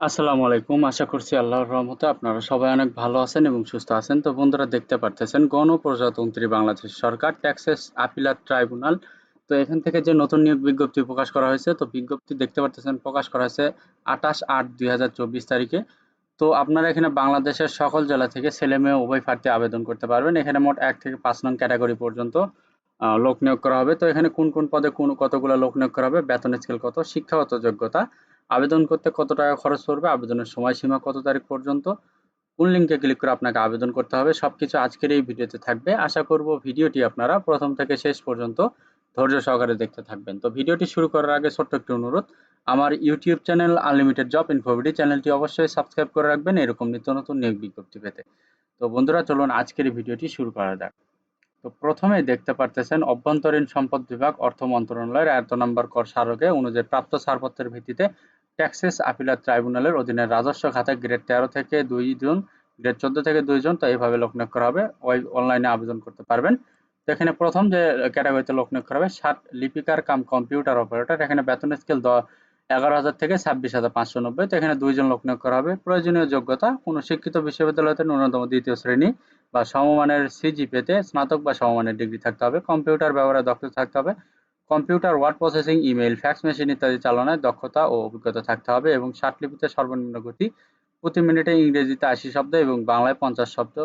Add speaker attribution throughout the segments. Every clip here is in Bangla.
Speaker 1: আসসালামু আলাইকুম। আশা করছি আল্লাহর রহমতে আপনারা সবাই অনেক ভালো আছেন এবং সুস্থ আছেন। তো বন্ধুরা, দেখতে পারতেছেন গণপ্রজাতন্ত্রী বাংলাদেশ সরকার ট্যাক্সেস আপিলার ট্রাইব্যুনাল তো এখান থেকে যে নতুন নিয়োগ বিজ্ঞপ্তি প্রকাশ করা হয়েছে, তো বিজ্ঞপ্তি দেখতে পারতেছেন, প্রকাশ করা হয়েছে আঠাশ আট দুই তারিখে। তো আপনারা এখানে বাংলাদেশের সকল জেলা থেকে ছেলে মেয়ে, উভয় প্রার্থী আবেদন করতে পারবেন। এখানে মোট এক থেকে পাঁচ নং ক্যাটাগরি পর্যন্ত লোক নিয়োগ করা হবে। তো এখানে কোন কোন পদে কোন কতগুলো লোক নিয়োগ করা হবে, বেতন স্কেল কত, শিক্ষাগত যোগ্যতা আবেদন করতে কত টাকা খরচ পড়বে, আবেদনের সময়সীমা কত তারিখ পর্যন্ত, কোন লিঙ্কে ক্লিক করে আপনাকে আবেদন করতে হবে, সবকিছু আজকের এই ভিডিওতে থাকবে। আশা করব ভিডিওটি আপনারা প্রথম থেকে শেষ পর্যন্ত ধৈর্য সহকারে দেখতে থাকবেন। তো ভিডিওটি শুরু করার আগে ছোট্ট একটি অনুরোধ, আমার YouTube channel unlimited job InfoBD চ্যানেলটি অবশ্যই সাবস্ক্রাইব করে রাখবেন, এরকম নিত্য নতুন নিয়োগ বিজ্ঞপ্তি পেতে। তো বন্ধুরা, চলুন আজকের এই ভিডিওটি শুরু করা যাক। তো প্রথমে দেখতে পারতেছেন, অভ্যন্তরীণ সম্পদ বিভাগ অর্থ মন্ত্রণালয়ের এত নম্বর কর স্মারকে অনুযায়ী প্রাপ্ত ছাড়পত্রের ভিত্তিতে ট্যাক্সেস আপিলার ট্রাইব্যুনালের অধীনে রাজস্ব খাতে গ্রেড তেরো থেকে দুই জন, গ্রেড চোদ্দ থেকে দুই দুইজন তো এইভাবে লোক নিয়োগ করা হবে। ওই অনলাইনে আবেদন করতে পারবেন। তো এখানে প্রথম যে ক্যাটাগরিতে লোক নিয়োগ করা হবে ষাট লিপিকার কাম কম্পিউটার অপারেটর এখানে বেতন স্কেল এগারো হাজার থেকে ছাব্বিশ হাজার পাঁচশো নব্বই। তো এখানে দুইজন লোক নিয়োগ করা হবে। প্রয়োজনীয় যোগ্যতা, কোনো শিক্ষিত বিশ্ববিদ্যালয়তে ন্যূনতম দ্বিতীয় শ্রেণি বা সমমানের সিজিপিতে স্নাতক বা সমমানের ডিগ্রি থাকতে হবে। কম্পিউটার ব্যবহারে দক্ষতা থাকতে হবে। Computer, word processing, email, fax machine ইত্যাদি চালনায় দক্ষতা ও অভিজ্ঞতা থাকতে হবে এবং লিপিতে সর্বনিম্ন গতি প্রতি মিনিটে ইংরেজিতে আশি শব্দ এবং বাংলায় পঞ্চাশ শব্দ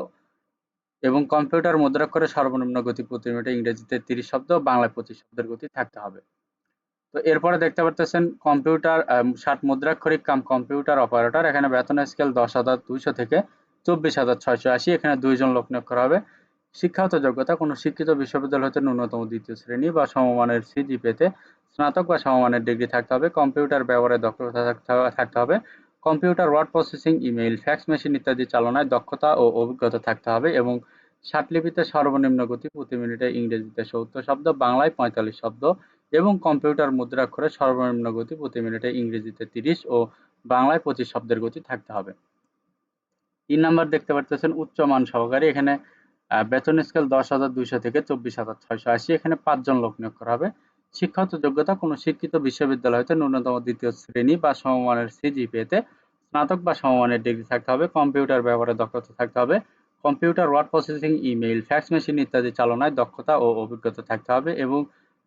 Speaker 1: এবং কম্পিউটার মুদ্রাক্ষরে সর্বনিম্ন গতি প্রতি মিনিটে ইংরেজিতে তিরিশ শব্দ, বাংলায় পঁচিশ শব্দের গতি থাকতে হবে। তো এরপরে দেখতে পারতেছেন কম্পিউটার ষাট মুদ্রাক্ষরিক কাম কম্পিউটার অপারেটর। এখানে বেতন স্কেল দশ হাজার দুইশো থেকে চব্বিশ হাজার ছয়শো আশি। এখানে দুইজন লোক নিয়োগ করা হবে। শিক্ষাগত যোগ্যতা কোনো শিক্ষিত বিশ্ববিদ্যালয় হতে ন্যূনতম দ্বিতীয় শ্রেণি বা সমমানের সিজি পেতে স্নাতক বা সমমানের ডিগ্রি থাকতে হবে। কম্পিউটার ব্যবহারে দক্ষতা থাকতে হবে computer word processing, email, fax machine ইত্যাদি চালনায় দক্ষতা ও অভিজ্ঞতা থাকতে হবে এবং ষাটলিপিতে সর্বনিম্ন গতি প্রতি মিনিটে ইংরেজিতে সত্তর শব্দ, বাংলায় পঁয়তাল্লিশ শব্দ এবং কম্পিউটার মুদ্রাক্ষরে সর্বনিম্ন গতি প্রতি মিনিটে ইংরেজিতে তিরিশ ও বাংলায় পঁচিশ শব্দের গতি থাকতে হবে। তিন নাম্বার দেখতে পারতেছেন, উচ্চমান সহকারী। এখানে বেতন স্কেল দশ হাজার দুইশো থেকে চব্বিশ হাজার ছয়শো আশি। এখানে পাঁচজন লোক নিয়োগ করা হবে। শিক্ষাগত যোগ্যতা, কোনো শিক্ষিত বিশ্ববিদ্যালয় হতে ন্যূনতম দ্বিতীয় শ্রেণি বা সমমানের সিজিপিএতে স্নাতক বা সমমানের ডিগ্রি থাকতে হবে। কম্পিউটার ব্যবহারে দক্ষতা থাকতে হবে। Computer, word processing, email, fax machine ইত্যাদি চালনায় দক্ষতা ও অভিজ্ঞতা থাকতে হবে এবং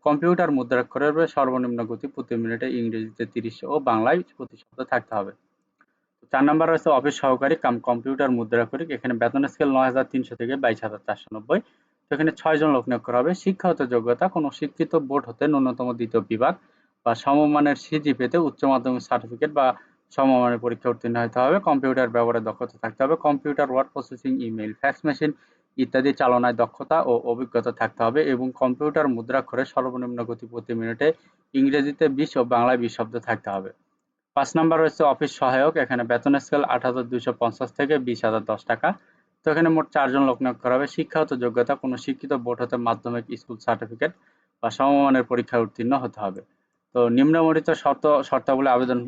Speaker 1: কম্পিউটার মুদ্রাক্ষরের সর্বনিম্ন গতি প্রতি মিনিটে ইংরেজিতে তিরিশ ও বাংলায় প্রতি থাকতে হবে। চার নাম্বার রয়েছে অফিস সহকারী, কাম কম্পিউটার মুদ্রাক্ষরিক এখানে বেতন স্কেল নয় হাজার তিনশো থেকে বাইশ হাজার চারশো নব্বই। তো এখানে ছয়জন লোক নিয়োগ করা হবে। শিক্ষাগত যোগ্যতা, কোনো শিক্ষিত বোর্ড হতে ন্যূনতম দ্বিতীয় বিভাগ বা সমমানের সিজি পেতে উচ্চ মাধ্যমিক সার্টিফিকেট বা সমমানের পরীক্ষা উত্তীর্ণ হতে হবে। কম্পিউটার ব্যবহারে দক্ষতা থাকতে হবে। Computer word processing email fax machine ইত্যাদি চালনায় দক্ষতা ও অভিজ্ঞতা থাকতে হবে এবং কম্পিউটার মুদ্রাক্ষরে সর্বনিম্ন গতি প্রতি মিনিটে ইংরেজিতে বিশ ও বাংলায় বিশ শব্দ থাকতে হবে। পাঁচ নাম্বার রয়েছে অফিস সহায়ক, এখানে বেতন স্কেল আট হাজার দুইশো পঞ্চাশ থেকে বিশ হাজার দশ টাকা। তো এখানে মোট চারজন লোক নিয়োগ করা হবে। শিক্ষাগত যোগ্যতা, কোনো শিক্ষিত বোর্ড হতে মাধ্যমিক স্কুল সার্টিফিকেট বা সমমানের পরীক্ষায় উত্তীর্ণ হতে হবে। তো নিম্নমণিত শর্ত, শর্তাবলী আবেদন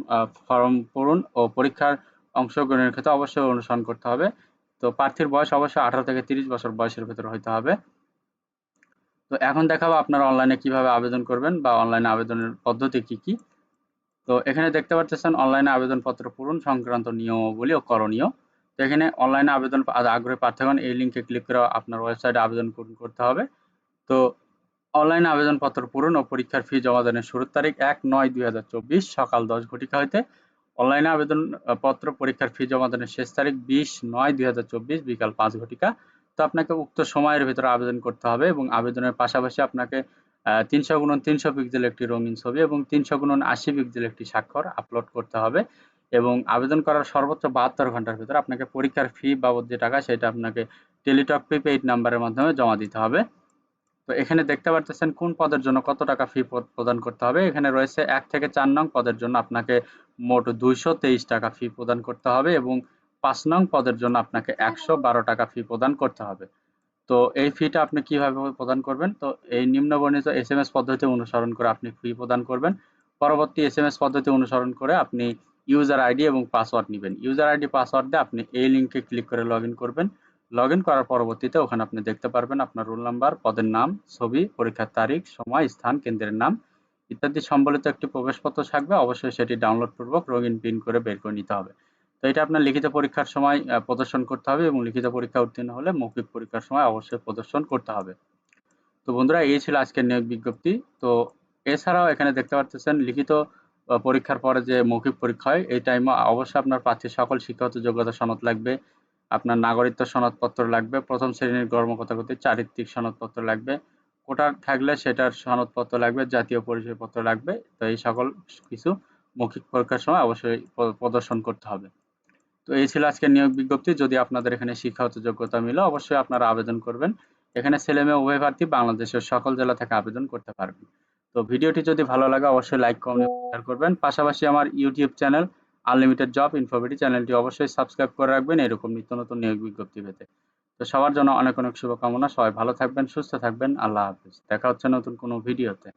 Speaker 1: ফর্ম পূরণ ও পরীক্ষার অংশগ্রহণের ক্ষেত্রে অবশ্যই অনুসরণ করতে হবে। তো প্রার্থীর বয়স অবশ্যই আঠারো থেকে তিরিশ বছর বয়সের ভেতরে হইতে হবে। তো এখন দেখাবো আপনারা অনলাইনে কীভাবে আবেদন করবেন বা অনলাইনে আবেদনের পদ্ধতি কি কি। তো এখানে দেখতে পাচ্ছেন অনলাইনে আবেদনপত্র পূরণ সংক্রান্ত নিয়মাবলী ও করণীয়। তো এখানে অনলাইনে আবেদন আগ্রহী প্রার্থীগণ এই লিঙ্কে ক্লিক করে আপনার ওয়েবসাইটে আবেদন করতে হবে। তো অনলাইনে আবেদনপত্র পূরণ ও পরীক্ষার ফি জমা দানের শুরুর তারিখ এক নয় দুই হাজার চব্বিশ সকাল দশ ঘটিকা হইতে অনলাইনে আবেদনপত্র পরীক্ষার ফি জমা দানের শেষ তারিখ বিশ নয় দুই হাজার চব্বিশ বিকাল পাঁচ ঘটিকা। তো আপনাকে উক্ত সময়ের ভিতরে আবেদন করতে হবে এবং আবেদনের পাশাপাশি আপনাকে তিনশো গুণন তিনশো পিক্সেল একটি রঙিন ছবি এবং তিনশো গুণন আশি পিক্সেল একটি স্বাক্ষর আপলোড করতে হবে এবং আবেদন করার সর্বোচ্চ বাহাত্তর ঘণ্টার ভিতরে আপনাকে পরীক্ষার ফি বাবদ যে টাকা সেটা আপনাকে টেলিটক প্রিপেইড নাম্বারের মাধ্যমে জমা দিতে হবে। তো এখানে দেখতে পারতেছেন কোন পদের জন্য কত টাকা ফি প্রদান করতে হবে। এখানে রয়েছে এক থেকে চার নং পদের জন্য আপনাকে মোট দুইশো তেইশ টাকা ফি প্রদান করতে হবে এবং পাঁচ নং পদের জন্য আপনাকে একশো বারো টাকা ফি প্রদান করতে হবে। তো এই ফিটা আপনি কীভাবে প্রদান করবেন? তো এই নিম্ন নিম্নবর্ণিত এস এম এস পদ্ধতি অনুসরণ করে আপনি ফি প্রদান করবেন। পরবর্তী এস এম এস পদ্ধতি অনুসরণ করে আপনি ইউজার আইডি এবং পাসওয়ার্ড নেবেন। ইউজার আইডি পাসওয়ার্ড দিয়ে আপনি এই লিঙ্কে ক্লিক করে লগ করবেন। লগ করার পরবর্তীতে ওখানে আপনি দেখতে পারবেন আপনার রোল নাম্বার পদের নাম, ছবি, পরীক্ষার তারিখ, সময়, স্থান, কেন্দ্রের নাম ইত্যাদি সম্বলিত একটি প্রবেশপত্র থাকবে। অবশ্যই সেটি ডাউনলোড পূর্বক রঙিন পিন করে বের করে নিতে হবে। তো এটা আপনার লিখিত পরীক্ষার সময় প্রদর্শন করতে হবে এবং লিখিত পরীক্ষা উত্তীর্ণ হলে মৌখিক পরীক্ষার সময় অবশ্যই প্রদর্শন করতে হবে। তো বন্ধুরা, এই ছিল আজকের নিয়োগ বিজ্ঞপ্তি। তো এছাড়াও এখানে দেখতে পাচ্ছেন লিখিত পরীক্ষার পরে যে মৌখিক পরীক্ষা হয়, এই টাইমে অবশ্যই আপনার প্রার্থীর সকল শিক্ষাগত যোগ্যতা সনদ লাগবে, আপনার নাগরিকত্ব সনদপত্র লাগবে, প্রথম শ্রেণির কর্মকর্তা কর্তৃক চারিত্রিক সনদপত্র লাগবে কোটার থাকলে সেটার সনদপত্র লাগবে, জাতীয় পরিচয়পত্র লাগবে, তো এই সকল কিছু মৌখিক পরীক্ষার সময় অবশ্যই প্রদর্শন করতে হবে। তো এই ছিল আজকের নিয়োগ বিজ্ঞপ্তি। যদি আপনাদের এখানে শিক্ষাগত যোগ্যতা মিলে অবশ্যই আপনারা আবেদন করবেন। এখানে ছেলে মেয়ে, উভয় প্রার্থী বাংলাদেশের সকল জেলা থেকে আবেদন করতে পারবেন। তো ভিডিওটি যদি ভালো লাগে, অবশ্যই লাইক, কমেন্ট শেয়ার করবেন। পাশাপাশি আমার YouTube channel unlimited job InfoBD চ্যানেলটি অবশ্যই সাবস্ক্রাইব করে রাখবেন। এরকম নিত্য নতুন নিয়োগ বিজ্ঞপ্তি পেতে। তো সবার জন্য অনেক অনেক শুভকামনা। সবাই ভালো থাকবেন, সুস্থ থাকবেন। আল্লাহ হাফিজ। দেখা হচ্ছে নতুন কোনো ভিডিওতে।